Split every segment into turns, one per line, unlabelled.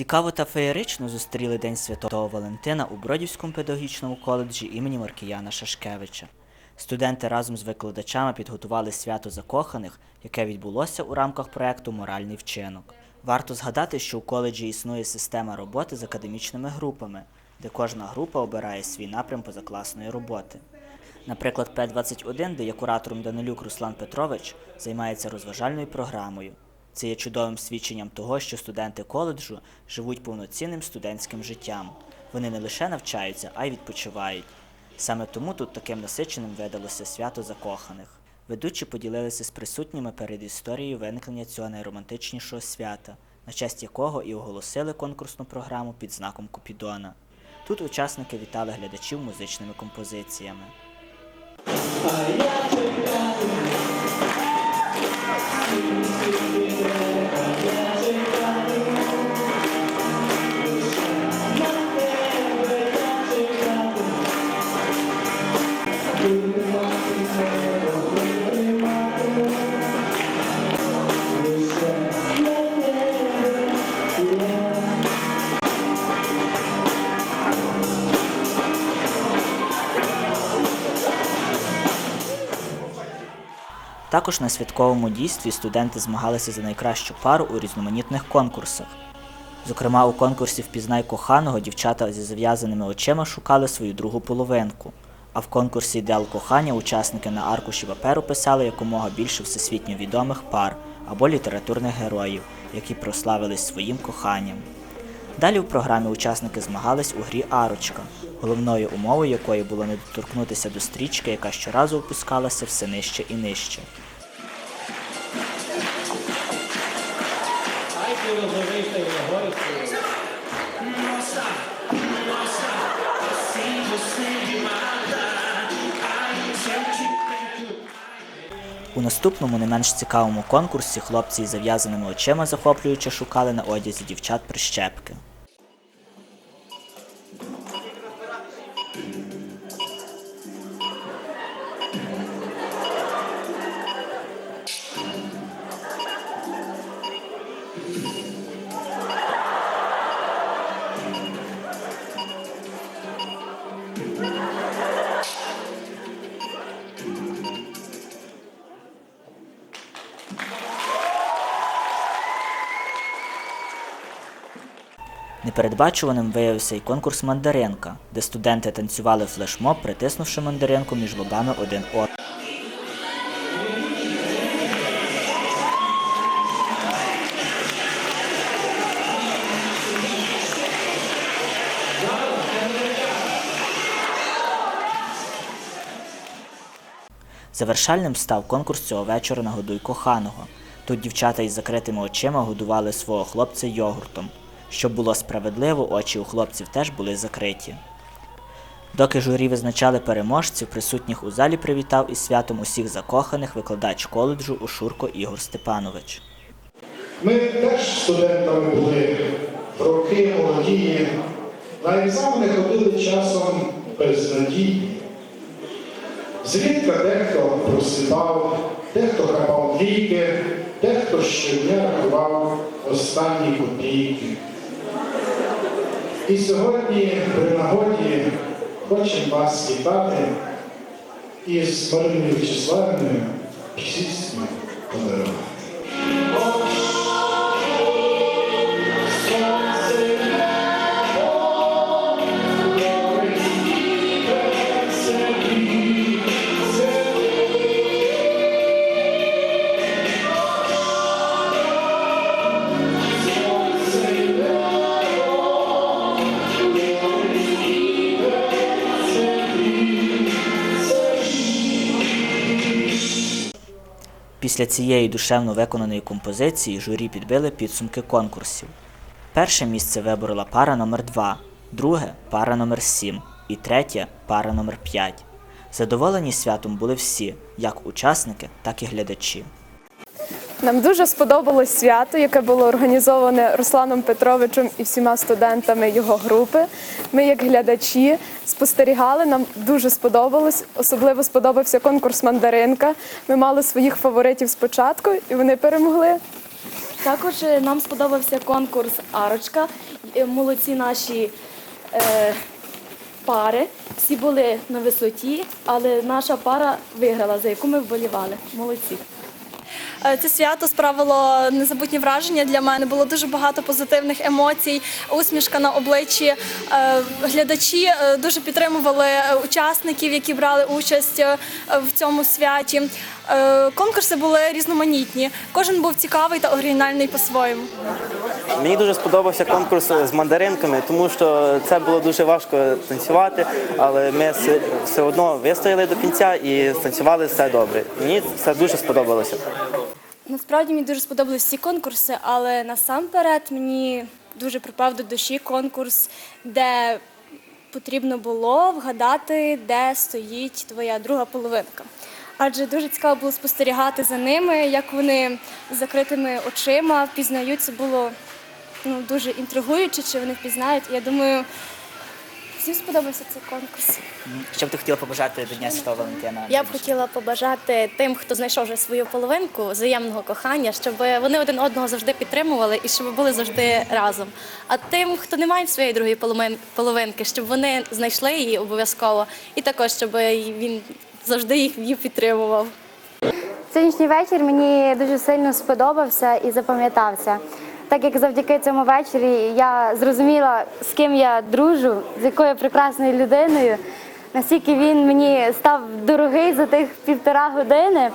Цікаво та феєрично зустріли День Святого Валентина у Бродівському педагогічному коледжі імені Маркіяна Шашкевича. Студенти разом з викладачами підготували свято закоханих, яке відбулося у рамках проекту Моральний вчинок. Варто згадати, що у коледжі існує система роботи з академічними групами, де кожна група обирає свій напрям позакласної роботи. Наприклад, П-21, де є куратором Данилюк Руслан Петрович, займається розважальною програмою. Це є чудовим свідченням того, що студенти коледжу живуть повноцінним студентським життям. Вони не лише навчаються, а й відпочивають. Саме тому тут таким насиченим видалося свято закоханих. Ведучі поділилися з присутніми перед історією виникнення цього найромантичнішого свята, на честь якого і оголосили конкурсну програму під знаком Купідона. Тут учасники вітали глядачів музичними композиціями. Також на святковому дійстві студенти змагалися за найкращу пару у різноманітних конкурсах. Зокрема, у конкурсі Впізнай коханого дівчата зі зав'язаними очима шукали свою другу половинку. А в конкурсі Ідеал кохання учасники на аркуші паперу писали якомога більше всесвітньо відомих пар або літературних героїв, які прославились своїм коханням. Далі в програмі учасники змагались у грі Арочка, головною умовою якої було не доторкнутися до стрічки, яка щоразу опускалася все нижче і нижче. У наступному не менш цікавому конкурсі хлопці із зав'язаними очима захоплююче шукали на одязі дівчат прищепки. Непередбачуваним виявився і конкурс Мандаринка, де студенти танцювали флешмоб, притиснувши мандаринку між лобами один одного. Завершальним став конкурс цього вечора «Нагодуй коханого. Тут дівчата із закритими очима годували свого хлопця йогуртом. Щоб було справедливо, очі у хлопців теж були закриті. Доки журі визначали переможців, присутніх у залі привітав із святом усіх закоханих викладач коледжу Ушурко Ігор Степанович.
Ми теж студентами були роки молодії. На екзамени ходили часом без надії. Зрідка дехто просипав, дехто хапав ліки, дехто щодня рахував останні копійки. І сьогодні при нагоді хочемо вас вітати із Мариною Вячеславівною пісню подарувати.
Після цієї душевно виконаної композиції журі підбили підсумки конкурсів. Перше місце виборола пара номер 2 друге пара номер 7 і третє пара номер 5 Задоволені святом були всі, як учасники, так і глядачі.
Нам дуже сподобалось свято, яке було організоване Русланом Петровичем і всіма студентами його групи. Ми, як глядачі, спостерігали. Нам дуже сподобалось. Особливо сподобався конкурс Мандаринка. Ми мали своїх фаворитів спочатку, і вони перемогли.
Також е, нам сподобався конкурс Арочка. Е, Молодці наші е, пари. Всі були на висоті, але наша пара виграла, за яку ми вболівали. Молодці.
Е, Це свято справило незабутні враження для мене. Було дуже багато позитивних емоцій, усмішка на обличчі. Е, Глядачі е, дуже підтримували учасників, які брали участь в цьому святі. Е, Конкурси були різноманітні. Кожен був цікавий та оригінальний по-своєму.
Мені дуже сподобався конкурс з мандаринками, тому що це було дуже важко танцювати, але ми все- все одно вистояли до кінця і танцювали все добре. Мені це дуже сподобалося.
Насправді мені дуже сподобались всі конкурси, але насамперед мені дуже припав до душі конкурс, де потрібно було вгадати, де стоїть твоя друга половинка. Адже дуже цікаво було спостерігати за ними, як вони з закритими очима впізнають. Це було ну, дуже інтригуюче, чи вони впізнають. Я думаю, всім сподобався цей конкурс.
Що б ти хотіла побажати до Дня Святого Валентина?
Я б хотіла побажати тим, хто знайшов вже свою половинку, взаємного кохання, щоб вони один одного завжди підтримували і щоб були завжди разом. А тим, хто не має своєї другої половин- половинки, щоб вони знайшли її обов'язково, і також щоб він завжди їх підтримував.
Сьогоднішній вечір мені дуже сильно сподобався і запам'ятався. Так як завдяки цьому вечорі я зрозуміла, з ким я дружу, з якою прекрасною людиною, наскільки він мені став дорогий за тих півтора години,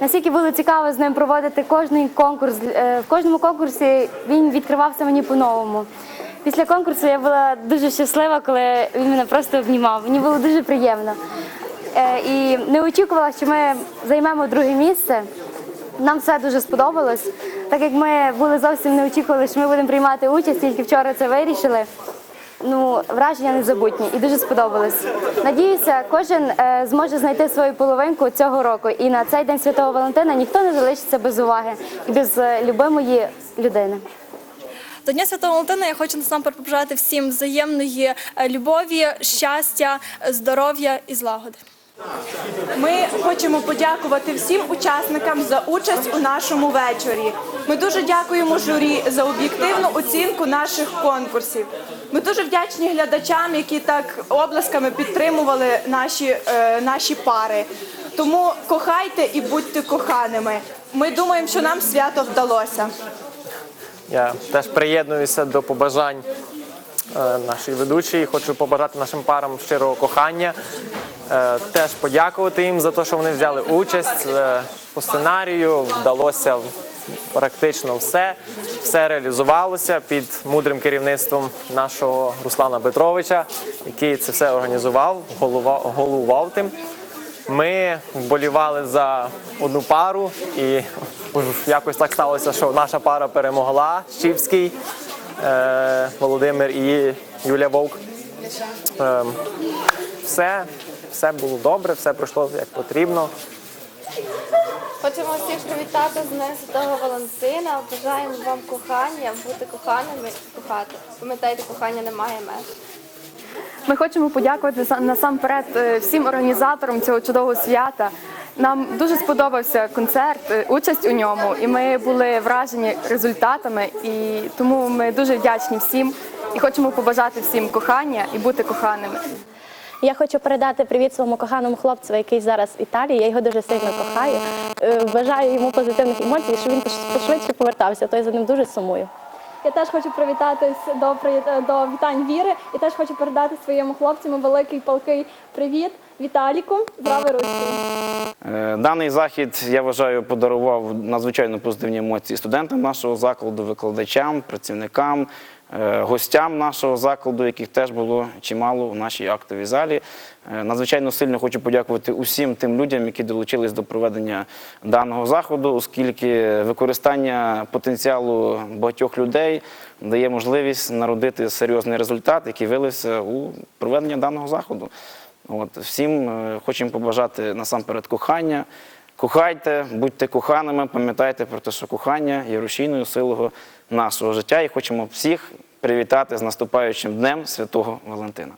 наскільки було цікаво з ним проводити кожний конкурс. Е, В кожному конкурсі він відкривався мені по-новому. Після конкурсу я була дуже щаслива, коли він мене просто обнімав. Мені було дуже приємно. Е, І не очікувала, що ми займемо друге місце. Нам все дуже сподобалось. Так як ми були зовсім не очікували, що ми будемо приймати участь, тільки вчора це вирішили. Ну, враження незабутні і дуже сподобалось. Надіюся, кожен е, зможе знайти свою половинку цього року. І на цей день Святого Валентина ніхто не залишиться без уваги і без е, любимої людини.
До Дня Святого Валентина я хочу насамперед побажати всім взаємної е, любові, щастя, здоров'я і злагоди.
Ми хочемо подякувати всім учасникам за участь у нашому вечорі. Ми дуже дякуємо журі за об'єктивну оцінку наших конкурсів. Ми дуже вдячні глядачам, які так обласками підтримували наші, е, наші пари. Тому кохайте і будьте коханими. Ми думаємо, що нам свято вдалося.
Я теж приєднуюся до побажань е, нашої ведучої. Хочу побажати нашим парам щирого кохання. Е, Теж подякувати їм за те, що вони взяли участь Е, по сценарію. Вдалося практично все. Все реалізувалося під мудрим керівництвом нашого Руслана Петровича, який це все організував, голова- головував тим. Ми вболівали за одну пару, і якось так сталося, що наша пара перемогла Щівський е, Володимир і Юля Вовк. Е, все, все було добре, все пройшло як потрібно.
Хочемо всіх привітати з Днем Святого Валентина. Бажаємо вам кохання, бути коханими і кохати. Пам'ятайте, кохання не має меж.
Ми хочемо подякувати за- насамперед е, всім організаторам цього чудового свята. Нам дуже сподобався концерт, е, участь у ньому, і ми були вражені результатами. І тому ми дуже вдячні всім і хочемо побажати всім кохання і бути коханими.
Я хочу передати привіт своєму коханому хлопцю, який зараз в Італії. Я його дуже сильно кохаю. Е, Бажаю йому позитивних емоцій, щоб він пош- пошвидше повертався. То я за ним дуже сумую.
Я теж хочу привітатись до до вітань віри і теж хочу передати своєму хлопцю великий палкий привіт Віталіку з ручки.
Е, Даний захід, я вважаю, подарував надзвичайно позитивні емоції студентам нашого закладу, викладачам, працівникам, гостям нашого закладу, яких теж було чимало в нашій актовій залі. Е, Надзвичайно сильно хочу подякувати усім тим людям, які долучились до проведення даного заходу, оскільки використання потенціалу багатьох людей дає можливість народити серйозний результат, який вилився у проведення даного заходу. От, всім е, хочемо побажати насамперед кохання. Кохайте, будьте коханими, пам'ятайте про те, що кохання є рушійною силою нашого життя. І хочемо всіх привітати з наступаючим днем Святого Валентина.